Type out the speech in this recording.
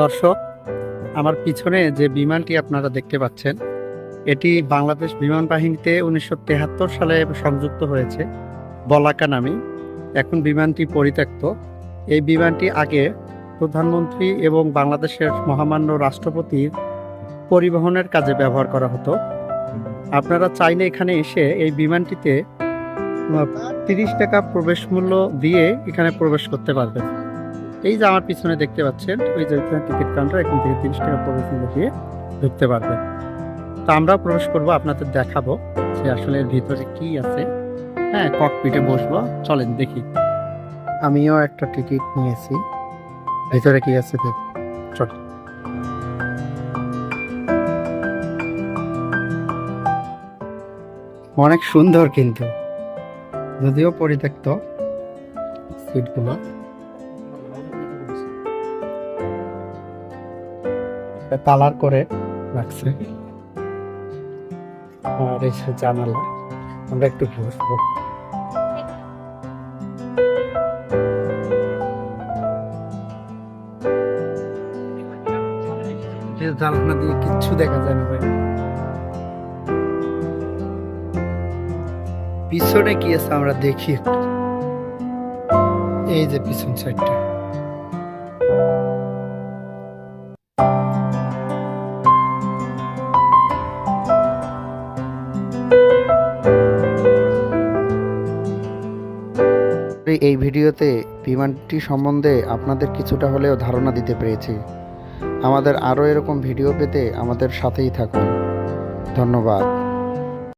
দর্শক, আমার পিছনে যে বিমানটি আপনারা দেখতে পাচ্ছেন, এটি বাংলাদেশ বিমান বাহিনীতে উনিশশো সালে সংযুক্ত হয়েছে, বলাকা নামে। এখন বিমানটি পরিত্যক্ত। এই বিমানটি আগে প্রধানমন্ত্রী এবং বাংলাদেশের মহামান্য রাষ্ট্রপতির পরিবহনের কাজে ব্যবহার করা হতো। আপনারা চাইলে এখানে এসে এই বিমানটিতে তিরিশ টাকা প্রবেশ মূল্য দিয়ে এখানে প্রবেশ করতে পারবেন। এই যে আমার পিছনে দেখতে পাচ্ছেন, ওই যে টিকিট কাউন্টার এখান থেকে তিরিশ টাকা প্রবেশ মূল্য দিয়ে ঢুকতে পারবেন তো আমরা প্রবেশ করব, আপনাদের দেখাবো যে আসলে ভিতরে কি আছে। হ্যাঁ ককপিটে বসবো। চলেন, দেখি। আমিও একটা টিকিট নিয়েছি। ভিতরে কি আছে দেখ। চল। অনেক সুন্দর কিন্তু। যদিও পরিত্যক্ত সিটগুলো কালার করে রাখছে। আর এসে জানালা, আমরা একটু বসবো। জানালা দিয়ে কিচ্ছু দেখা যায় না ভাই। পিছনে কি আছে আমরা দেখি। এই যে পিছন সাইডটা এই ভিডিওতে বিমানটি সম্বন্ধে আপনাদের কিছুটা হলেও ধারণা দিতে পেরেছি। আমাদের আরও এরকম ভিডিও পেতে আমাদের সাথেই থাকুন। ধন্যবাদ।